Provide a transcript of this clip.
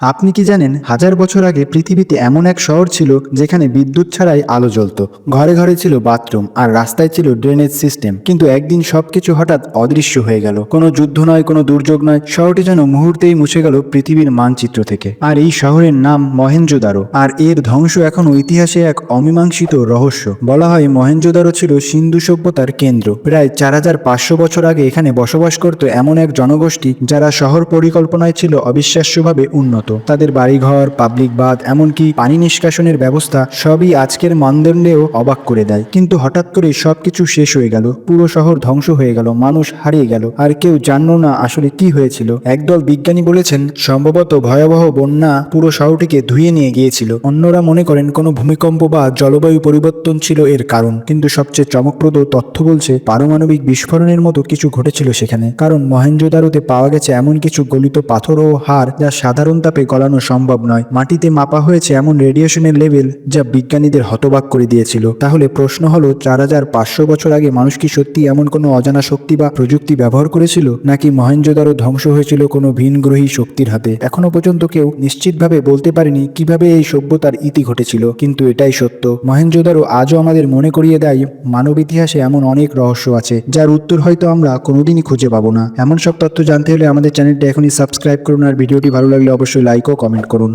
আপনি কি জানেন, হাজার বছর আগে পৃথিবীতে এমন এক শহর ছিল যেখানে বিদ্যুৎ ছাড়াই আলো জ্বলত। ঘরে ঘরে ছিল বাথরুম আর রাস্তায় ছিল ড্রেনেজ সিস্টেম। কিন্তু একদিন সবকিছু হঠাৎ অদৃশ্য হয়ে গেল। কোনো যুদ্ধ নয়, কোনো দুর্যোগ নয়, শহরটি যেন মুহূর্তেই মুছে গেল পৃথিবীর মানচিত্র থেকে। আর এই শহরের নাম মহেঞ্জোদারো। আর এর ধ্বংস এখন ইতিহাসে এক অমীমাংসিত রহস্য। বলা হয় মহেঞ্জোদারো ছিল সিন্ধু সভ্যতার কেন্দ্র। প্রায় চার হাজার পাঁচশো বছর আগে এখানে বসবাস করত এমন এক জনগোষ্ঠী যারা শহর পরিকল্পনায় ছিল অবিশ্বাস্যভাবে উন্নত। তাদের বাড়িঘর পাবলিক বাথ এমনকি পানি নিষ্কাশনের ব্যবস্থা সবই আজকের মানদণ্ডেও অবাক করে দেয়। কিন্তু হঠাৎ করে সবকিছু শেষ হয়ে গেল। পুরো শহর ধ্বংস হয়ে গেল। মানুষ হারিয়ে গেল। আর কেউ জানলো না আসলে কি হয়েছিল। একদল বিজ্ঞানী বলেছেন, সম্ভবত ভয়াবহ বন্যা পুরো শহরটিকে ধুয়ে নিয়ে গিয়েছিল। অন্যরা মনে করেন কোনো ভূমিকম্প বা জলবায়ু পরিবর্তন ছিল এর কারণ। কিন্তু সবচেয়ে চমকপ্রদ তথ্য বলছে, পারমাণবিক বিস্ফোরণের মতো কিছু ঘটেছিল সেখানে। কারণ মহেঞ্জোদারোতে পাওয়া গেছে এমন কিছু গলিত পাথর ও হার যা সাধারণ তাপে গলানো সম্ভব নয়। মাটিতে মাপা হয়েছে এমন রেডিয়েশনের লেভেল যা বিজ্ঞানীদের হতবাক করে দিয়েছিল। তাহলে প্রশ্ন হলো, চার হাজার পাঁচশো বছর আগে মানুষ কি সত্যি এমন কোনো অজানা শক্তি বা প্রযুক্তি ব্যবহার করেছিল? নাকি মহেঞ্জোদারো ধ্বংস হয়েছিল কোনো ভিনগ্রহী শক্তির হাতে? এখনও পর্যন্ত কেউ নিশ্চিতভাবে বলতে পারেনি কীভাবে এই সভ্যতার ইতি ঘটেছিল, কিন্তু এটাই সত্য। মহেঞ্জোদারো আজও আমাদের মনে করিয়ে দেয়, মানব ইতিহাসে এমন অনেক রহস্য আছে, যার উত্তর হয়তো আমরা কোনোদিনই খুঁজে পাবো না। এমন সব তথ্য জানতে হলে আমাদের চ্যানেলটি এখনই সাবস্ক্রাইব করুন, আর ভিডিওটি ভালো লাগলে অবশ্যই লাইক ও কমেন্ট করুন।